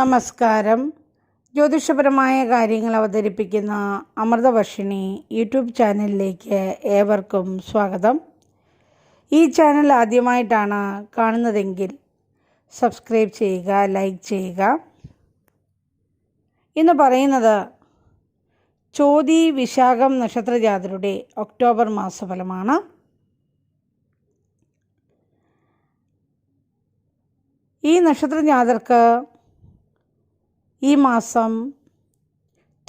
നമസ്കാരം. ജ്യോതിഷപരമായ കാര്യങ്ങൾ അവതരിപ്പിക്കുന്ന അമൃതവർഷിണി യൂട്യൂബ് ചാനലിലേക്ക് ഏവർക്കും സ്വാഗതം. ഈ ചാനൽ ആദ്യമായിട്ടാണ് കാണുന്നതെങ്കിൽ സബ്സ്ക്രൈബ് ചെയ്യുക ലൈക്ക് ചെയ്യുക. ഇന്ന് പറയുന്നത് ചോതി വിശാഖം നക്ഷത്രജാതരുടെ ഒക്ടോബർ മാസഫലമാണ്. ഈ നക്ഷത്രജാതർക്ക് ഈ മാസം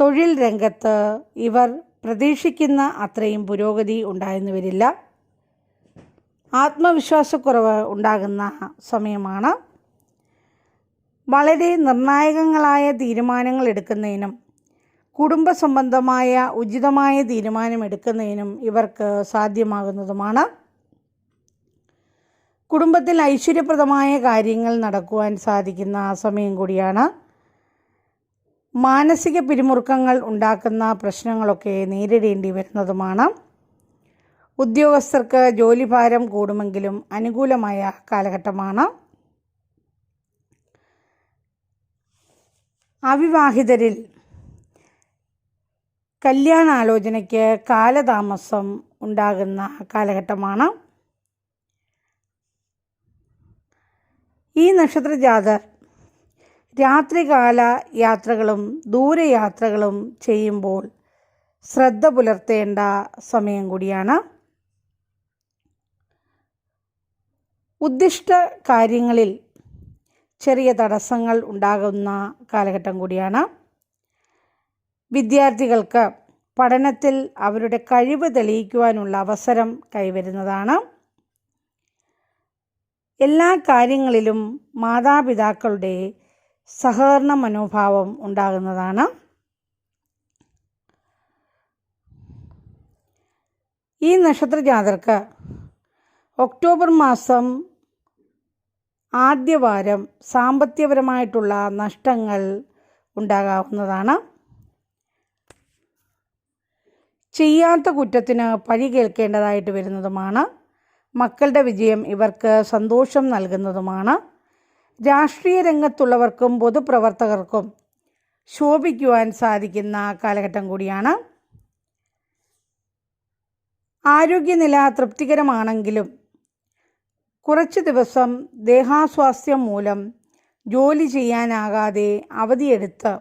തൊഴിൽ രംഗത്ത് ഇവർ പ്രതീക്ഷിക്കുന്ന അത്രയും പുരോഗതി ഉണ്ടായെന്ന് വരില്ല. ആത്മവിശ്വാസക്കുറവ് ഉണ്ടാകുന്ന സമയമാണ്. വളരെ നിർണായകങ്ങളായ തീരുമാനങ്ങൾ എടുക്കുന്നതിനും കുടുംബ സംബന്ധമായ ഉചിതമായ തീരുമാനമെടുക്കുന്നതിനും ഇവർക്ക് സാധ്യമാകുന്നതുമാണ്. കുടുംബത്തിൽ ഐശ്വര്യപ്രദമായ കാര്യങ്ങൾ നടക്കുവാൻ സാധിക്കുന്ന സമയം കൂടിയാണ്. മാനസിക പിരിമുറുക്കങ്ങൾ ഉണ്ടാക്കുന്ന പ്രശ്നങ്ങളൊക്കെ നേരിടേണ്ടി വരുന്നതുമാണ്. ഉദ്യോഗസ്ഥർക്ക് ജോലിഭാരം കൂടുമെങ്കിലും അനുകൂലമായ കാലഘട്ടമാണ്. അവിവാഹിതരിൽ കല്യാണാലോചനയ്ക്ക് കാലതാമസം ഉണ്ടാകുന്ന കാലഘട്ടമാണ്. ഈ നക്ഷത്രജാതർ രാത്രികാല യാത്രകളും ദൂരയാത്രകളും ചെയ്യുമ്പോൾ ശ്രദ്ധ പുലർത്തേണ്ട സമയം കൂടിയാണ്. ഉദ്ദിഷ്ട കാര്യങ്ങളിൽ ചെറിയ തടസ്സങ്ങൾ ഉണ്ടാകുന്ന കാലഘട്ടം കൂടിയാണ്. വിദ്യാർത്ഥികൾക്ക് പഠനത്തിൽ അവരുടെ കഴിവ് തെളിയിക്കുവാനുള്ള അവസരം കൈവരുന്നതാണ്. എല്ലാ കാര്യങ്ങളിലും മാതാപിതാക്കളുടെ സഹകരണ മനോഭാവം ഉണ്ടാകുന്നതാണ്. ഈ നക്ഷത്ര ജാതർക്ക് ഒക്ടോബർ മാസം ആദ്യവാരം സാമ്പത്തികപരമായിട്ടുള്ള നഷ്ടങ്ങൾ ഉണ്ടാകാവുന്നതാണ്. ചെയ്യാത്ത കുറ്റത്തിന് പഴി കേൾക്കേണ്ടതായിട്ട് വരുന്നതുമാണ്. മക്കളുടെ വിജയം ഇവർക്ക് സന്തോഷം നൽകുന്നതുമാണ്. രാഷ്ട്രീയ രംഗത്തുള്ളവർക്കും പൊതുപ്രവർത്തകർക്കും ശോഭിക്കുവാൻ സാധിക്കുന്ന കാലഘട്ടം കൂടിയാണ്. ആരോഗ്യനില തൃപ്തികരമാണെങ്കിലും കുറച്ച് ദിവസം ദേഹാസ്വാസ്ഥ്യം മൂലം ജോലി ചെയ്യാനാകാതെ അവധിയെടുത്ത്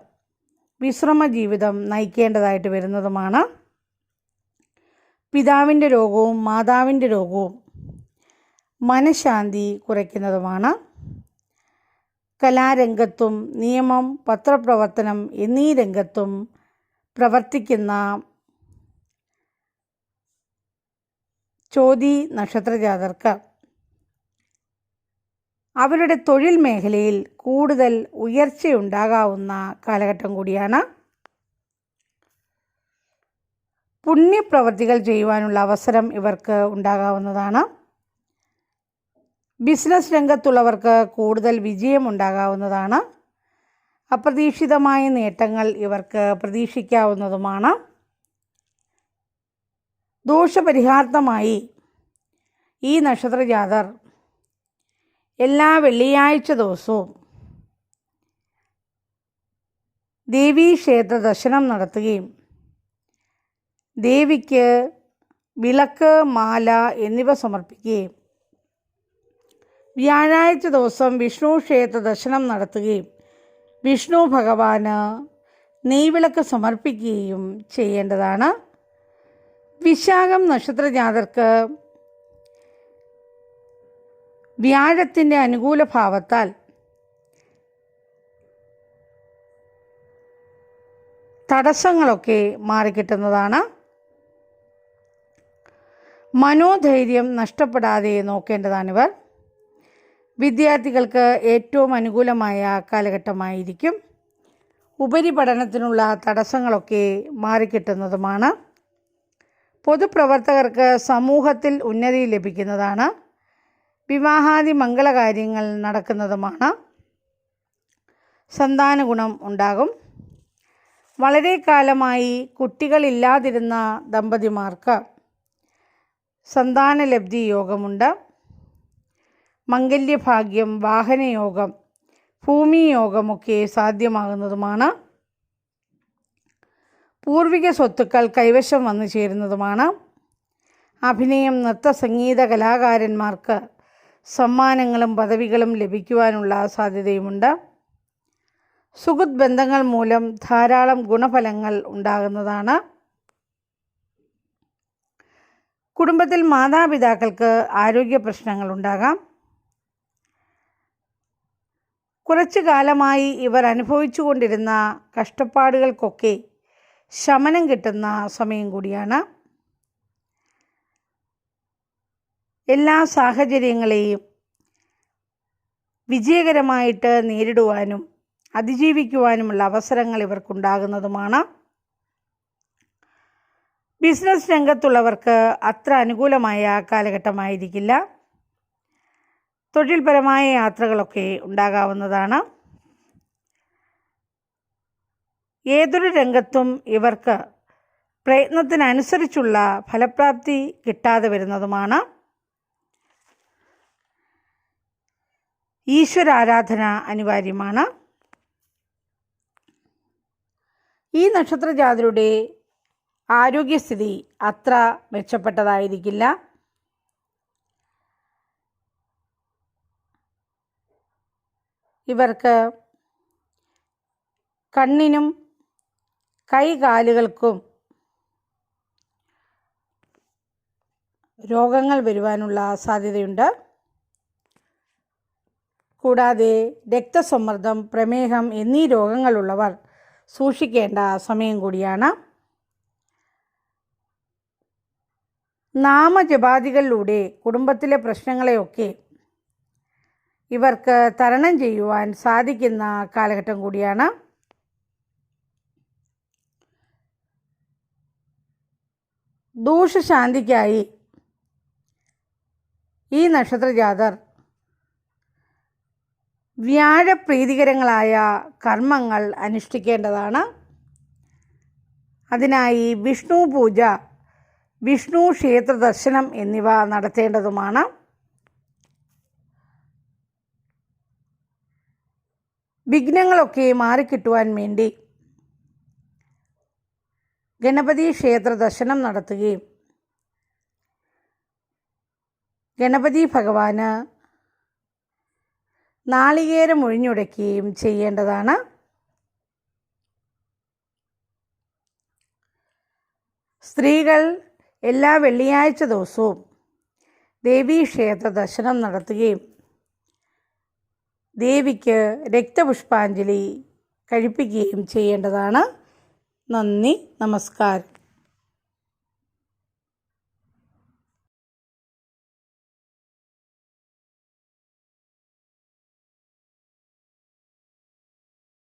വിശ്രമ ജീവിതം നയിക്കേണ്ടതായിട്ട് വരുന്നതുമാണ്. പിതാവിന്റെ രോഗവും മാതാവിന്റെ രോഗവും മനഃശാന്തി കുറയ്ക്കുന്നതുമാണ്. കലാരംഗത്തും നിയമം പത്രപ്രവർത്തനം എന്നീ രംഗത്തും പ്രവർത്തിക്കുന്ന ചോതി നക്ഷത്രജാതർക്ക് അവരുടെ തൊഴിൽ മേഖലയിൽ കൂടുതൽ ഉയർച്ചയുണ്ടാകാവുന്ന കാലഘട്ടം കൂടിയാണ്. പുണ്യപ്രവർത്തികൾ ചെയ്യുവാനുള്ള അവസരം ഇവർക്ക് ഉണ്ടാകാവുന്നതാണ്. ബിസിനസ് രംഗത്തുള്ളവർക്ക് കൂടുതൽ വിജയമുണ്ടാകാവുന്നതാണ്. അപ്രതീക്ഷിതമായ നേട്ടങ്ങൾ ഇവർക്ക് പ്രതീക്ഷിക്കാവുന്നതുമാണ്. ദോഷപരിഹാർത്ഥമായി ഈ നക്ഷത്രജാതർ എല്ലാ വെള്ളിയാഴ്ച ദിവസവും ദേവീക്ഷേത്ര ദർശനം നടത്തുകയും ദേവിക്ക് വിളക്ക് മാല എന്നിവ സമർപ്പിക്കുകയും വ്യാഴാഴ്ച ദിവസം വിഷ്ണു ക്ഷേത്ര ദർശനം നടത്തുകയും വിഷ്ണു ഭഗവാന് നെയ്വിളക്ക് സമർപ്പിക്കുകയും ചെയ്യേണ്ടതാണ്. വിശാഖം നക്ഷത്രജാതർക്ക് വ്യാഴത്തിന്റെ അനുകൂല ഭാവത്താൽ തടസ്സങ്ങളൊക്കെ മാറിക്കിട്ടുന്നതാണ്. മനോധൈര്യം നഷ്ടപ്പെടാതെ നോക്കേണ്ടതാണിവർ. വിദ്യാർത്ഥികൾക്ക് ഏറ്റവും അനുകൂലമായ കാലഘട്ടമായിരിക്കും. ഉപരിപഠനത്തിനുള്ള തടസ്സങ്ങളൊക്കെ മാറിക്കിട്ടുന്നതുമാണ്. പൊതുപ്രവർത്തകർക്ക് സമൂഹത്തിൽ ഉന്നതി ലഭിക്കുന്നതാണ്. വിവാഹാദി മംഗളകാര്യങ്ങൾ നടക്കുന്നതുമാണ്. സന്താന ഗുണം ഉണ്ടാകും. വളരെ കാലമായി കുട്ടികളില്ലാതിരുന്ന ദമ്പതിമാർക്ക് സന്താനലബ്ധി യോഗമുണ്ട്. മംഗല്യഭാഗ്യം വാഹനയോഗം ഭൂമി യോഗമൊക്കെ സാധ്യമാകുന്നതുമാണ്. പൂർവിക സ്വത്തുക്കൾ കൈവശം വന്നു ചേരുന്നതുമാണ്. അഭിനയം നൃത്ത സംഗീത കലാകാരന്മാർക്ക് സമ്മാനങ്ങളും പദവികളും ലഭിക്കുവാനുള്ള സാധ്യതയുമുണ്ട്. സുഹൃത് ബന്ധങ്ങൾ മൂലം ധാരാളം ഗുണഫലങ്ങൾ ഉണ്ടാകുന്നതാണ്. കുടുംബത്തിൽ മാതാപിതാക്കൾക്ക് ആരോഗ്യ പ്രശ്നങ്ങൾ ഉണ്ടാകാം. കുറച്ചു കാലമായി ഇവർ അനുഭവിച്ചു കൊണ്ടിരുന്ന കഷ്ടപ്പാടുകൾക്കൊക്കെ ശമനം കിട്ടുന്ന സമയം കൂടിയാണ്. എല്ലാ സാഹചര്യങ്ങളെയും വിജയകരമായിട്ട് നേരിടുവാനും അതിജീവിക്കുവാനുമുള്ള അവസരങ്ങൾ ഇവർക്കുണ്ടാകുന്നതുമാണ്. ബിസിനസ് രംഗത്തുള്ളവർക്ക് അത്ര അനുകൂലമായ കാലഘട്ടമായിരിക്കില്ല. തൊഴിൽപരമായ യാത്രകളൊക്കെ ഉണ്ടാകാവുന്നതാണ്. ഏതൊരു രംഗത്തും ഇവർക്ക് പ്രയത്നത്തിനനുസരിച്ചുള്ള ഫലപ്രാപ്തി കിട്ടാതെ വരുന്നതുമാണ്. ഈശ്വരാരാധന അനിവാര്യമാണ്. ഈ നക്ഷത്രജാതരുടെ ആരോഗ്യസ്ഥിതി അത്ര മെച്ചപ്പെട്ടതായിരിക്കില്ല. ഇവർക്ക് കണ്ണിനും കൈകാലുകൾക്കും രോഗങ്ങൾ വരുവാനുള്ള സാധ്യതയുണ്ട്. കൂടാതെ രക്തസമ്മർദ്ദം പ്രമേഹം എന്നീ രോഗങ്ങളുള്ളവർ സൂക്ഷിക്കേണ്ട സമയം കൂടിയാണ്. നാമജപാദികളിലൂടെ കുടുംബത്തിലെ പ്രശ്നങ്ങളെയൊക്കെ ഇവർക്ക് തരണം ചെയ്യുവാൻ സാധിക്കുന്ന കാലഘട്ടം കൂടിയാണ്. ദൂഷശാന്തിക്കായി ഈ നക്ഷത്രജാതർ വ്യാഴപ്രീതികരങ്ങളായ കർമ്മങ്ങൾ അനുഷ്ഠിക്കേണ്ടതാണ്. അതിനായി വിഷ്ണു പൂജ വിഷ്ണു ക്ഷേത്ര ദർശനം എന്നിവ നടത്തേണ്ടതുമാണ്. വിഘ്നങ്ങളൊക്കെ മാറിക്കിട്ടുവാൻ വേണ്ടി ഗണപതി ക്ഷേത്ര ദർശനം നടത്തുകയും ഗണപതി ഭഗവാന് നാളികേരം ഒഴിഞ്ഞുടയ്ക്കുകയും ചെയ്യേണ്ടതാണ്. സ്ത്രീകൾ എല്ലാ വെള്ളിയാഴ്ച ദിവസവും ദേവീക്ഷേത്ര ദർശനം നടത്തുകയും ദേവിക്ക് രക്തപുഷ്പാഞ്ജലി കഴിപ്പിക്കുകയും ചെയ്യേണ്ടതാണ്. നന്ദി നമസ്കാരം.